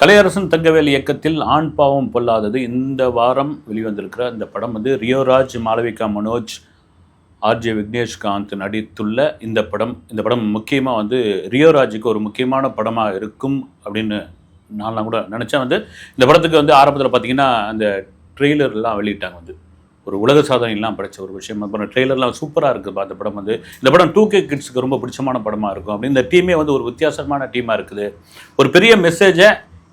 கலையரசன் தங்கவேல் இயக்கத்தில் ஆண் பாவம் பொல்லாதது இந்த வாரம் வெளிவந்திருக்கிற இந்த படம் வந்து ரியோராஜ் மாளவிகா மனோஜ் ஆர்ஜே விக்னேஷ்காந்த் நடித்துள்ள இந்த படம். இந்த படம் முக்கியமாக வந்து ரியோராஜுக்கு ஒரு முக்கியமான படமாக இருக்கும் அப்படின்னு நான்லாம் கூட நினச்சேன். வந்து இந்த படத்துக்கு வந்து ஆரம்பத்தில் பார்த்தீங்கன்னா அந்த ட்ரெய்லர்லாம் வெளியிட்டாங்க வந்து. ஒரு உலக சாதனைலாம் படைச்ச ஒரு விஷயம். அப்புறம் ட்ரெய்லர்லாம் சூப்பராக இருக்குது அந்த படம் வந்து. இந்த படம் டூ கே கிட்ஸுக்கு ரொம்ப பிடிச்சமான படமாக இருக்கும். அப்படின்னு இந்த டீமே வந்து ஒரு வித்தியாசமான டீமாக இருக்குது. ஒரு பெரிய மெசேஜை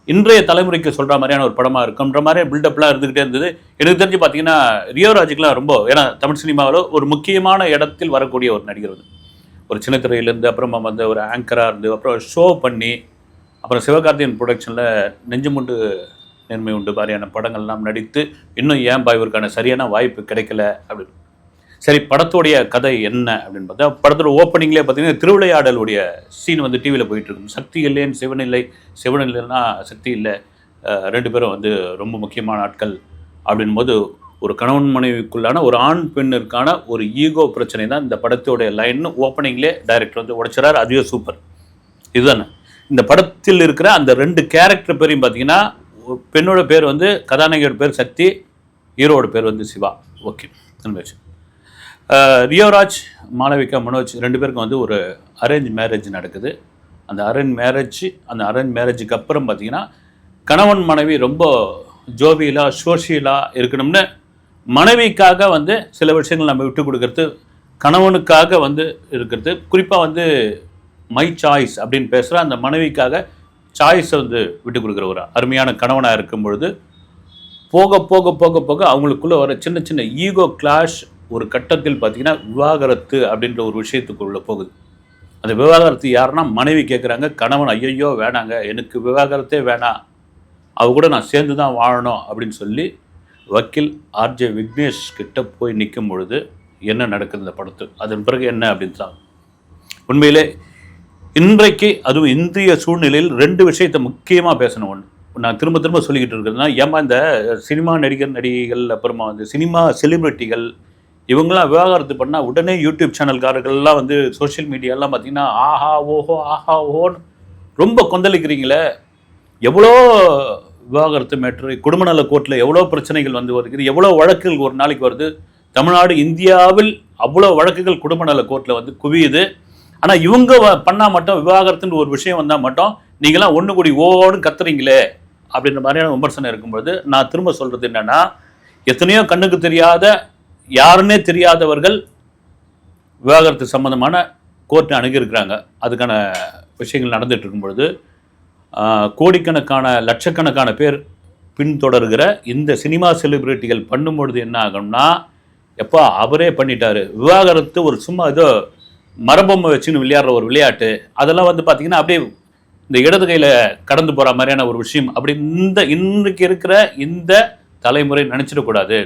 இன்றைய தலைமுறைக்கு சொல்கிற மாதிரியான ஒரு படமாக இருக்கும்ன்ற மாதிரி பில்டப்லாம் இருந்துக்கிட்டே இருந்தது. எனக்கு தெரிஞ்சு பார்த்தீங்கன்னா ரியோராஜுக்குலாம் ரொம்ப ஏன்னா தமிழ் சினிமாவில் ஒரு முக்கியமான இடத்தில் வரக்கூடிய ஒரு நடிகர் வந்து ஒரு சின்ன திரையிலேருந்து அப்புறமா வந்து ஒரு ஆங்கராக இருந்து அப்புறம் ஷோ பண்ணி அப்புறம் சிவகார்த்தியன் ப்ரொடக்ஷனில் நெஞ்சுமுண்டு நேர்மை உண்டு மாதிரியான படங்கள்லாம் நடித்து இன்னும் ஏன் பாய்வருக்கான சரியான வாய்ப்பு கிடைக்கல அப்படின்னு. சரி படத்துடைய கதை என்ன அப்படின்னு பார்த்தா படத்தோட ஓப்பனிங்லேயே பார்த்தீங்கன்னா திருவிளையாடலுடைய சீன் வந்து டிவியில் போயிட்டு இருக்கும் சக்தி இல்லைன்னு சிவன் இல்லை. சிவன் இல்லைன்னா சக்தி இல்லை. ரெண்டு பேரும் வந்து ரொம்ப முக்கியமான ஆட்கள் அப்படின் போது ஒரு கணவன் மனைவிக்குள்ளான ஒரு ஆண் பெண்ணிற்கான ஒரு ஈகோ பிரச்சனை தான் இந்த படத்தோடைய லைன் ஓப்பனிங்லேயே டைரக்டர் வந்து உடைச்சிறாரு அதுவே சூப்பர் இதுதானே. இந்த படத்தில் இருக்கிற அந்த ரெண்டு கேரக்டர் பேரையும் பார்த்தீங்கன்னா பெண்ணோட பேர் வந்து கதாநாயகியோட பேர் சக்தி ஹீரோட பேர் வந்து சிவா. ஓகே. கன்வென்ஷன் ரியோராஜ் மாளவிகா மனோஜ் ரெண்டு பேருக்கும் வந்து ஒரு அரேஞ்ச் மேரேஜ் நடக்குது. அந்த அரேஞ்ச் மேரேஜ் அந்த அரேஞ்ச் மேரேஜுக்கு அப்புறம் பார்த்தீங்கன்னா கணவன் மனைவி ரொம்ப ஜோவியலாக சோஷியலாக இருக்கணும்னு மனைவிக்காக வந்து சில விஷயங்கள் நம்ம விட்டு கொடுக்கறது கணவனுக்காக வந்து இருக்கிறது. குறிப்பாக வந்து மை சாய்ஸ் அப்படின்னு பேசுகிற அந்த மனைவிக்காக சாய்ஸை வந்து விட்டு கொடுக்குற ஒரு அருமையான கணவனாக இருக்கும் பொழுது போக போக போக போக அவங்களுக்குள்ளே வர சின்ன சின்ன ஈகோ கிளாஷ் ஒரு கட்டத்தில் பார்த்தீங்கன்னா விவாகரத்து அப்படின்ற ஒரு விஷயத்துக்குள்ள போகுது. அந்த விவாகரத்து யாருன்னா மனைவி கேட்குறாங்க கணவன் ஐயையோ வேணாங்க எனக்கு விவாகரத்தே வேணாம் அவ கூட நான் சேர்ந்து தான் வாழணும் அப்படின்னு சொல்லி வக்கீல் ஆர்ஜே விக்னேஷ் கிட்ட போய் நிற்கும் பொழுது என்ன நடக்குது இந்த படத்து? அதன் பிறகு என்ன அப்படின்னு தான் உண்மையிலே இன்றைக்கு அதுவும் இந்திய சூழ்நிலையில் ரெண்டு விஷயத்தை முக்கியமாக பேசணும் ஒன்று நான் திரும்ப திரும்ப சொல்லிக்கிட்டு இருக்கிறதுனா ஏமா இந்த சினிமா நடிகர் நடிகைகள் அப்புறமா வந்து சினிமா செலிபிரிட்டிகள் இவங்கெல்லாம் விவாகரத்து பண்ணால் உடனே யூடியூப் சேனல்காரர்கள்லாம் வந்து சோஷியல் மீடியாலாம் பார்த்தீங்கன்னா ஆஹா ஓஹோ ஆஹா ஓஹோன்னு ரொம்ப கொந்தளிக்கிறீங்களே. எவ்வளோ விவாகரத்து மேட்ரு குடும்ப நல கோர்ட்டில் எவ்வளோ பிரச்சனைகள் வந்து வருகிறது எவ்வளோ வழக்குகள் ஒரு நாளைக்கு வருது. தமிழ்நாடு இந்தியாவில் அவ்வளோ வழக்குகள் குடும்ப நல கோர்ட்டில் வந்து குவியுது. ஆனால் இவங்க வ- மட்டும் விவாகரத்துன்னு ஒரு விஷயம் வந்தால் மட்டும் நீங்களாம் ஒன்று கூடி ஓன்னு கத்துறீங்களே அப்படின்ற மாதிரியான விமர்சனம் இருக்கும்பொழுது நான் திரும்ப சொல்கிறது என்னன்னா எத்தனையோ கண்ணுக்கு தெரியாத யாருன்னே தெரியாதவர்கள் விவாகரத்து சம்பந்தமான கோர்ட்டை அணுகியிருக்கிறாங்க. அதுக்கான விஷயங்கள் நடந்துட்டு இருக்கும் பொழுது கோடிக்கணக்கான லட்சக்கணக்கான பேர் பின்தொடர்கிற இந்த சினிமா செலிபிரிட்டிகள் பண்ணும்பொழுது என்ன ஆகும்னா எப்பா அவரே பண்ணிட்டாரு. விவாகரத்து ஒரு சும்மா ஏதோ மரபொம்மை வச்சுன்னு விளையாடுற ஒரு விளையாட்டு. அதெல்லாம் வந்து பார்த்திங்கன்னா அப்படியே இந்த இடது கையில் கடந்து போகிற மாதிரியான ஒரு விஷயம். அப்படி இந்த இன்றைக்கு இருக்கிற இந்த தலைமுறை நினச்சிடக்கூடாது.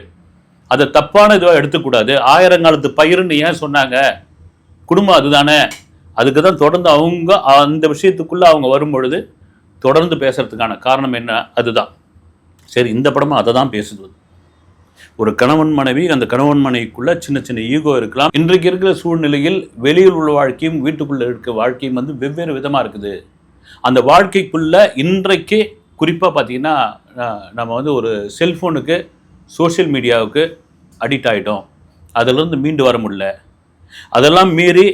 அதை தப்பான இதுவாக எடுத்துக்கூடாது. ஆயிரங்காலத்து பயிருன்னு ஏன் சொன்னாங்க? குடும்பம் அதுதானே? அதுக்கு தான் தொடர்ந்து அவங்க அந்த விஷயத்துக்குள்ளே அவங்க வரும்பொழுது தொடர்ந்து பேசுறதுக்கான காரணம் என்ன? அதுதான். சரி இந்த படமும் அதை தான் பேசுது. ஒரு கணவன் மனைவி அந்த கணவன் மனைவிக்குள்ள சின்ன சின்ன ஈகோ இருக்கலாம். இன்றைக்கு இருக்கிற சூழ்நிலையில் வெளியில் உள்ள வாழ்க்கையும் வீட்டுக்குள்ளே இருக்க வாழ்க்கையும் வந்து வெவ்வேறு விதமாக இருக்குது. அந்த வாழ்க்கைக்குள்ளே இன்றைக்கு குறிப்பாக பார்த்தீங்கன்னா நம்ம வந்து ஒரு செல்ஃபோனுக்கு சோஷியல் மீடியாவுக்கு அடிக்ட் ஆகிட்டோம் அதிலிருந்து மீண்டு வர முடியல. அதெல்லாம் மீறி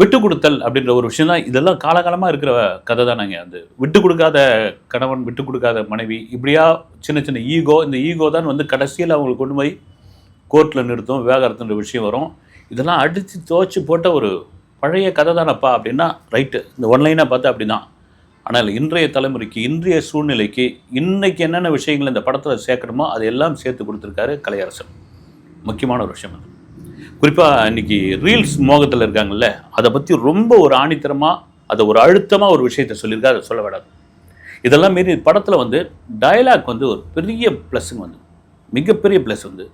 விட்டு கொடுத்தல் அப்படின்ற ஒரு விஷயம் தான். இதெல்லாம் காலகாலமாக இருக்கிற கதை தானேங்க அது விட்டு கொடுக்காத கணவன் விட்டு கொடுக்காத மனைவி இப்படியா சின்ன சின்ன ஈகோ இந்த ஈகோ தான் வந்து கடைசியில் அவங்களுக்கு கொண்டு போய் கோர்ட்டில் நிறுத்தும் விவாகரத்துன்ற விஷயம் வரும். இதெல்லாம் அடித்து துவச்சி போட்ட ஒரு பழைய கதை தானப்பா அப்படின்னா ரைட்டு இந்த ஒன்லைனாக பார்த்தா அப்படி தான் ஆனால் இன்றைய தலைமுறைக்கு இன்றைய சூழ்நிலைக்கு இன்றைக்கி என்னென்ன விஷயங்கள் இந்த படத்தில் சேர்க்கணுமோ அதையெல்லாம் சேர்த்து கொடுத்துருக்காரு கலையரசன். முக்கியமான ஒரு விஷயம் அது. குறிப்பாக இன்னைக்கு ரீல்ஸ் மோகத்தில் இருக்காங்கல்ல அதை பற்றி ரொம்ப ஒரு ஆணித்தரமாக அதை ஒரு அழுத்தமாக ஒரு விஷயத்தை சொல்லியிருக்காரு அதை சொல்ல விடாது இதெல்லாம் மீறி படத்தில் வந்து டயலாக் வந்து ஒரு பெரிய ப்ளஸ்ஸுங்க வந்து. மிகப்பெரிய ப்ளஸ் வந்து.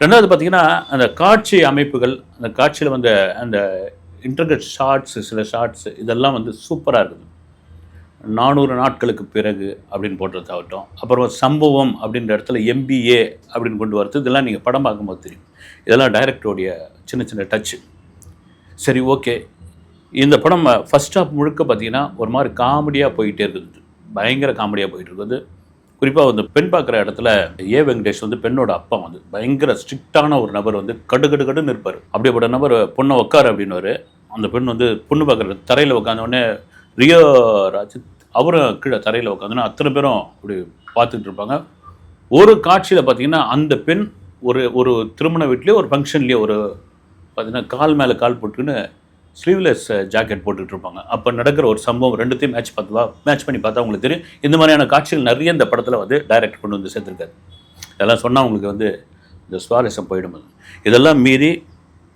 ரெண்டாவது பார்த்தீங்கன்னா அந்த காட்சி அமைப்புகள் அந்த காட்சியில் வந்த அந்த இன்டர்கட் ஷார்ட்ஸ் சில ஷார்ட்ஸ் இதெல்லாம் வந்து சூப்பராக இருக்குது. நானூறு நாட்களுக்கு பிறகு அப்படின்னு போட்டதாகட்டும் அப்புறம் சம்பவம் அப்படின்ற இடத்துல எம்பிஏ அப்படின்னு கொண்டு வரது இதெல்லாம் நீங்கள் படம் பார்க்கும்போது தெரியும். இதெல்லாம் டைரக்டருடைய சின்ன சின்ன டச்சு சரி ஓகே இந்த படம் ஃபஸ்ட் ஆஃப் முழுக்க பார்த்தீங்கன்னா ஒரு மாதிரி காமெடியாக போயிட்டே இருக்குது. பயங்கர காமெடியாக போயிட்டு இருக்குது. குறிப்பாக வந்து பெண் பார்க்குற இடத்துல ஏ வெங்கடேஷ் வந்து பெண்ணோட அப்பா வந்து பயங்கர ஸ்ட்ரிக்டான ஒரு நபர் வந்து கடு கடு கடுன்னு இருப்பார். அப்படிப்பட்ட நபர் பொண்ணை உட்காரு அப்படின்னுவாரு. அந்த பெண் வந்து பொண்ணு பார்க்குற தரையில் உட்காந்தோடனே ரியோ ராஜித் அவரும் கீழே தரையில் உட்காந்துன்னா அத்தனை பேரும் அப்படி பார்த்துட்டு இருப்பாங்க. ஒரு காட்சியில் பார்த்தீங்கன்னா அந்த பெண் ஒரு ஒரு திருமண வீட்லேயோ ஒரு ஃபங்க்ஷன்லேயோ ஒரு பார்த்தீங்கன்னா கால் மேலே கால் போட்டுக்கின்னு ஸ்லீவ்லெஸ் ஜாக்கெட் போட்டுட்டு இருப்பாங்க. அப்போ நடக்கிற ஒரு சம்பவம் ரெண்டுத்தையும் மேட்ச் பார்த்துவா மேட்ச் பண்ணி பார்த்தா உங்களுக்கு தெரியும். இந்த மாதிரியான காட்சிகள் நிறைய இந்த படத்தில் வந்து டைரக்ட் கொண்டு வந்து சேர்த்துருக்காரு. இதெல்லாம் சொன்னால் உங்களுக்கு வந்து இந்த சுவாரஸ்யம் போயிடும். இதெல்லாம் மீறி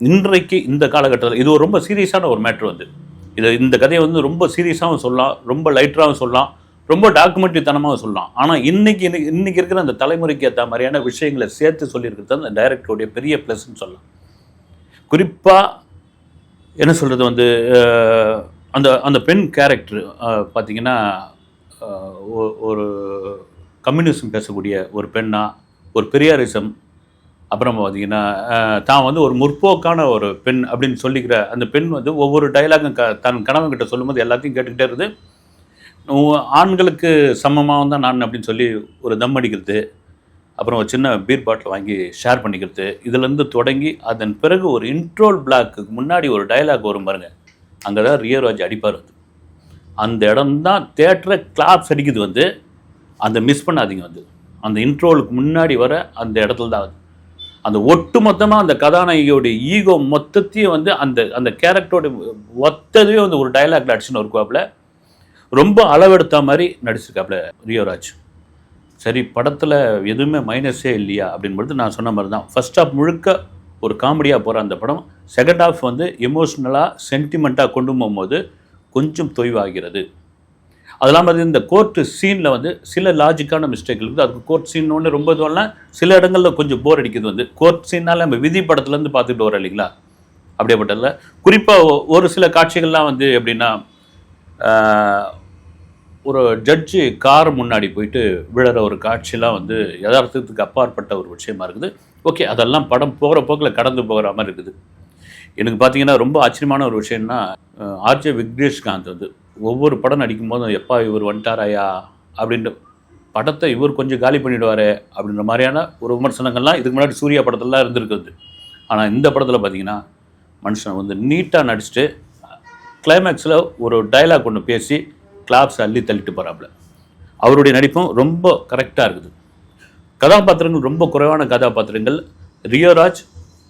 இன்றைக்கு இந்த காலகட்டத்தில் இது ஒரு ரொம்ப சீரியஸான ஒரு மேட்ரு வந்து. இதை இந்த கதையை வந்து ரொம்ப சீரியஸாகவும் சொல்லலாம் ரொம்ப லைட்டராகவும் சொல்லலாம் ரொம்ப டாக்குமெண்ட்ரி தனமாகவும் சொல்லலாம். ஆனால் இன்னைக்கு இன்னைக்கு- இன்றைக்கி இருக்கிற அந்த தலைமுறைக்கு ஏற்ற மாதிரியான விஷயங்களை சேர்த்து சொல்லியிருக்கிறது அந்த டைரக்டருடைய பெரிய ப்ளஸ்ன்னு சொல்லலாம். குறிப்பாக என்ன சொல்கிறது வந்து அந்த அந்த பெண் கேரக்டர் பார்த்தீங்கன்னா ஒரு கம்யூனிசம் பேசக்கூடிய ஒரு பெண்ணாக ஒரு பெரியாரிசம் அப்புறம் பார்த்தீங்கன்னா தான் வந்து ஒரு முற்போக்கான ஒரு பெண் அப்படின்னு சொல்லிக்கிற அந்த பெண் வந்து ஒவ்வொரு டைலாகும் க தன் கணவன்கிட்ட சொல்லும்போது எல்லாத்தையும் கேட்டுக்கிட்டே இருந்து ஆண்களுக்கு சமமாக தான் நான் அப்படின்னு சொல்லி ஒரு தம் அடிக்கிறது அப்புறம் ஒரு சின்ன பீர் பாட்டில் வாங்கி ஷேர் பண்ணிக்கிறது இதுலேருந்து தொடங்கி அதன் பிறகு ஒரு இன்ட்ரோல் பிளாக்கு முன்னாடி ஒரு டயலாக் வரும் பாருங்க அங்கே தான் ரியராஜ் அடிப்பார் வந்து. அந்த இடம் தான் தேட்டரை கிளாப்ஸ் அடிக்குது வந்து அந்த மிஸ் பண்ணாதீங்க வந்து. அந்த இன்ட்ரோலுக்கு முன்னாடி வர அந்த இடத்துல தான் வந்து. அந்த ஒட்டு மொத்தமாக அந்த கதாநாயகியோடைய ஈகோ மொத்தத்தையும் வந்து அந்த அந்த கேரக்டரோட ஒத்ததையே வந்து ஒரு டைலாக்ல அடிச்சுன்னு இருக்காப்புல ரொம்ப அளவெடுத்த மாதிரி நடிச்சிருக்காப்புல ரியோராஜ். சரி படத்தில் எதுவுமே மைனஸே இல்லையா அப்படின்றது நான் சொன்ன மாதிரி தான். ஃபர்ஸ்ட் ஹாஃப் முழுக்க ஒரு காமெடியாக போகிற அந்த படம். செகண்ட் ஹாஃப் வந்து எமோஷ்னலாக சென்டிமெண்ட்டாக கொண்டு போகும்போது கொஞ்சம் தொய்வாகிறது. அதெல்லாம் பார்த்து இந்த கோர்ட்டு சீனில் வந்து சில லாஜிக்கான மிஸ்டேக் இருக்குது. அதுக்கு கோர்ட் சீன் ஒன்று ரொம்ப இதுவெல்லாம் சில இடங்களில் கொஞ்சம் போர் அடிக்குது வந்து. கோர்ட் சீனால் நம்ம விதி படத்துலேருந்து பார்த்துட்டு வரோம் இல்லைங்களா? அப்படியேப்பட்டதில் குறிப்பாக ஒரு சில காட்சிகள்லாம் வந்து எப்படின்னா ஒரு ஜட்ஜு கார் முன்னாடி போயிட்டு விழுற ஒரு காட்சியெலாம் வந்து யதார்த்தத்துக்கு அப்பாற்பட்ட ஒரு விஷயமா இருக்குது. ஓகே அதெல்லாம் படம் போகிற போக்கில் கடந்து போகிற மாதிரி இருக்குது. எனக்கு பார்த்தீங்கன்னா ரொம்ப ஆச்சரியமான ஒரு விஷயம்னா ஆர்ஜே விக்னேஷ்காந்த் வந்து ஒவ்வொரு படம் நடிக்கும் போதும் எப்பா இவர் வந்துட்டாராயா? அப்படின்ட்டு படத்தை இவர் கொஞ்சம் காலி பண்ணிவிடுவார் அப்படின்ற மாதிரியான ஒரு விமர்சனங்கள்லாம் இதுக்கு முன்னாடி சூர்யா படத்துலலாம் இருந்திருக்குது ஆனால் இந்த படத்தில் பார்த்தீங்கன்னா மனுஷன் வந்து நீட்டாக நடிச்சுட்டு கிளைமேக்ஸில் ஒரு டயலாக் ஒன்று பேசி கிளாப்ஸ் அள்ளி தள்ளிட்டு போகிறாப்புல அவருடைய நடிப்பும் ரொம்ப கரெக்டாக இருக்குது. கதாபாத்திரங்கள் ரொம்ப குறைவான கதாபாத்திரங்கள். ரியோராஜ்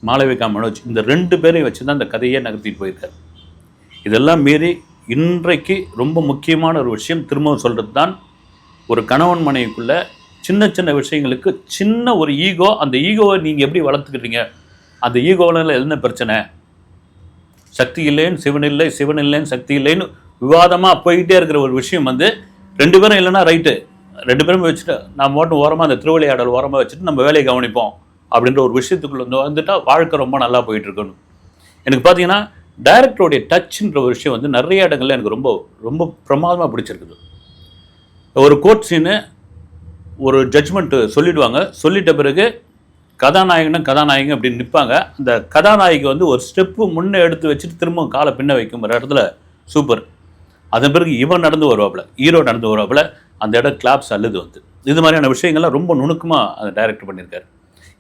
மாளவிகா மனோஜ் இந்த ரெண்டு பேரையும் வச்சு தான் இந்த கதையே நகர்த்திட்டு போயிருக்காரு. இதெல்லாம் மீறி இன்றைக்கு ரொம்ப முக்கியமான ஒரு விஷயம். திரும்பவும் சொல்கிறது தான் ஒரு கணவன் மனைவிக்குள்ள சின்ன சின்ன விஷயங்களுக்கு சின்ன ஒரு ஈகோ அந்த ஈகோவை நீங்கள் எப்படி வளர்த்துக்கிறீங்க? அந்த ஈகோவில் என்ன பிரச்சனை? சக்தி இல்லைன்னு சிவன் இல்லை சிவன் இல்லைன்னு சக்தி இல்லைன்னு விவாதமாக போயிட்டே இருக்கிற ஒரு விஷயம் வந்து ரெண்டு பேரும் இல்லைன்னா ரைட்டு. ரெண்டு பேரும் வச்சுட்டு நம்ம மட்டும் ஓரமாக அந்த திருவிளையாடல் ஓரமாக வச்சுட்டு நம்ம வேலையை கவனிப்போம். அப்படின்ற ஒரு விஷயத்துக்குள்ளே வந்து வாழ்க்கை ரொம்ப நல்லா போயிட்டு இருக்கணும் எனக்கு பார்த்தீங்கன்னா டைரக்டருடைய டச்ன்ற ஒரு விஷயம் வந்து நிறைய இடங்கள்ல எனக்கு ரொம்ப ரொம்ப பிரமாதமாக பிடிச்சிருக்குது. ஒரு கோர்ட் சீனு ஒரு ஜட்ஜ்மெண்ட்டு சொல்லிடுவாங்க. சொல்லிட்ட பிறகு கதாநாயகனும் கதாநாயகன் அப்படின்னு நிற்பாங்க அந்த கதாநாயகி வந்து ஒரு ஸ்டெப்பு முன்னே எடுத்து வச்சுட்டு திரும்ப காலை பின்ன வைக்கும் ஒரு இடத்துல சூப்பர் அதன் பிறகு இவன் நடந்து வருவாப்புல ஹீரோ நடந்து வருவாப்புல அந்த இடம் கிளாப்ஸ் அல்லது வந்து. இது மாதிரியான விஷயங்கள்லாம் ரொம்ப நுணுக்கமாக அந்த டைரக்டர் பண்ணியிருக்காரு.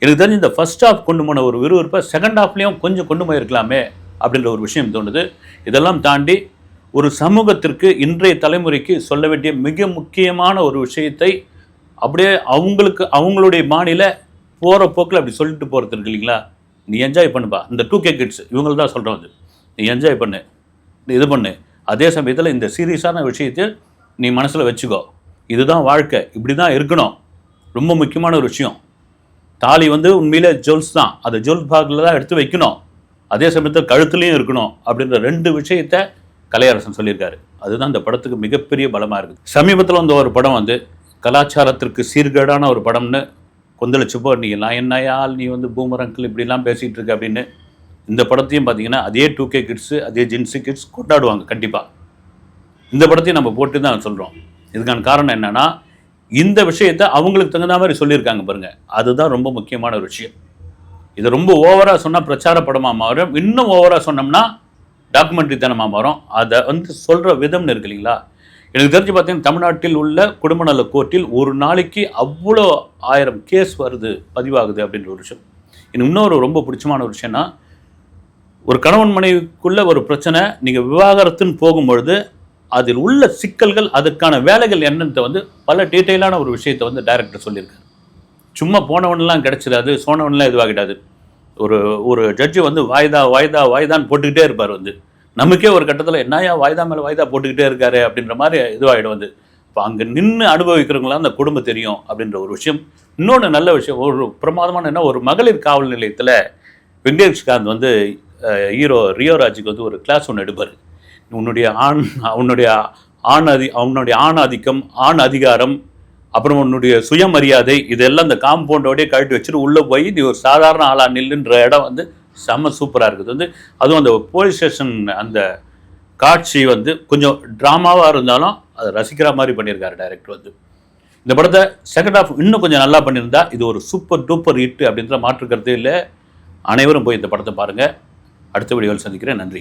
எனக்கு தெரிஞ்சு இந்த ஃபர்ஸ்ட் ஹாஃப் கொண்டு போன ஒரு விறுவிறுப்பை செகண்ட் ஹாஃப்லேயும் கொஞ்சம் கொண்டு போயிருக்கலாமே அப்படின்ற ஒரு விஷயம் தோணுது. இதெல்லாம் தாண்டி ஒரு சமூகத்திற்கு இன்றைய தலைமுறைக்கு சொல்ல வேண்டிய மிக முக்கியமான ஒரு விஷயத்தை அப்படியே அவங்களுக்கு அவங்களுடைய மாநில போகிற போக்கில் அப்படி சொல்லிட்டு போகிறது இருக்கு இல்லைங்களா? நீ என்ஜாய் பண்ணுப்பா. இந்த டூ கே கிட்ஸ் இவங்க தான் சொல்கிறோம் அது. நீ என்ஜாய் பண்ணு. நீ இது பண்ணு. அதே சமயத்தில் இந்த சீரியஸான விஷயத்தை நீ மனசில் வச்சுக்கோ. இதுதான் வாழ்க்கை. இப்படி தான் இருக்கணும். ரொம்ப முக்கியமான ஒரு விஷயம். தாலி வந்து உண்மையிலே ஜுவல்ஸ் தான். அதை ஜுவல் பாகில் தான் எடுத்து வைக்கணும். அதே சமயத்தில் கழுத்துலையும் இருக்கணும் அப்படின்ற ரெண்டு விஷயத்த கலையரசன் சொல்லியிருக்காரு. அதுதான் இந்த படத்துக்கு மிகப்பெரிய பலமாக இருக்குது. சமீபத்தில் வந்த ஒரு படம் வந்து கலாச்சாரத்திற்கு சீர்கேடான ஒரு படம்னு கொந்தளிச்சப்போ நீ எல்லாம் என்னையால் நீ வந்து பூமரங்கிள் இப்படிலாம் பேசிகிட்டு இருக்க அப்படின்னு இந்த படத்தையும் பார்த்தீங்கன்னா அதே டூ கே கிட்ஸு அதே ஜென்ஸு கிட்ஸ் கொண்டாடுவாங்க கண்டிப்பாக இந்த படத்தையும் நம்ம போட்டு தான் சொல்கிறோம் இதுக்கான காரணம் என்னன்னா இந்த விஷயத்தை அவங்களுக்கு தகுந்த மாதிரி சொல்லியிருக்காங்க பாருங்கள் அதுதான் ரொம்ப முக்கியமான ஒரு விஷயம். இது ரொம்ப ஓவராக சொன்னால் பிரச்சார படமாக மாறும்? இன்னும் ஓவராக சொன்னோம்னா டாக்குமெண்ட்ரி தனமாக மாறும். அதை வந்து சொல்கிற விதம்னு இருக்கு இல்லைங்களா? எனக்கு தெரிஞ்சு பார்த்தீங்கன்னா தமிழ்நாட்டில் உள்ள குடும்ப நல கோர்ட்டில் ஒரு நாளைக்கு அவ்வளோ ஆயிரம் கேஸ் வருது பதிவாகுது அப்படின்ற ஒரு விஷயம். எனக்கு இன்னொரு ரொம்ப பிடிச்சமான ஒரு விஷயம்னா ஒரு கணவன் மனைவிக்குள்ள ஒரு பிரச்சனை நீங்கள் விவாகரத்துன்னு போகும்பொழுது அதில் உள்ள சிக்கல்கள் அதுக்கான வேலைகள் என்னன்றத வந்து பல டீட்டெயிலான ஒரு விஷயத்தை வந்து டைரக்டர் சொல்லியிருக்காரு. சும்மா போனவன்லாம் கிடச்சிடாது சோனவன்லாம் இதுவாகிடாது. ஒரு ஒரு ஜட்ஜு வந்து வாய்தா வாய்தா வாய்தான்னு போட்டுக்கிட்டே இருப்பார் வந்து. நமக்கே ஒரு கட்டத்தில் என்னையா வாய்தா மேலே வாய்தா போட்டுக்கிட்டே இருக்காரு அப்படின்ற மாதிரி இதுவாகிடும் வந்து. இப்போ அங்கே நின்று அனுபவிக்கிறவங்களாம் அந்த குடும்பம் தெரியும் அப்படின்ற ஒரு விஷயம். இன்னொன்று நல்ல விஷயம் ஒரு பிரமாதமான என்ன ஒரு மகளிர் காவல் நிலையத்தில் வெங்கடேஷ்காந்த் வந்து ஹீரோ ரியோராஜுக்கு வந்து ஒரு கிளாஸ் ஒன்று எடுப்பார். உன்னுடைய ஆண் அவனுடைய ஆண் அதி அவனுடைய ஆண் ஆதிக்கம் ஆண் அதிகாரம் அப்புறம் உன்னுடைய சுயமரியாதை இதெல்லாம் இந்த காம்பவுண்டோடய கழட்டி வச்சுட்டு உள்ளே போய் நீ ஒரு சாதாரண ஆளாக நில்லுன்ற இடம் வந்து செம்ம சூப்பராக இருக்குது. வந்து அதுவும் அந்த போலீஸ் ஸ்டேஷன் அந்த காட்சி வந்து கொஞ்சம் ட்ராமாவாக இருந்தாலும் அதை ரசிக்கிற மாதிரி பண்ணியிருக்காரு டைரக்டர் வந்து. இந்த படத்தை செகண்ட் ஆஃப் இன்னும் கொஞ்சம் நல்லா பண்ணியிருந்தா இது ஒரு சூப்பர் டூப்பர் ஹிட் அப்படின்ற மாற்று இல்லை. அனைவரும் போய் இந்த படத்தை பாருங்கள் அடுத்த வீடியோவில் சந்திக்கிறேன். நன்றி.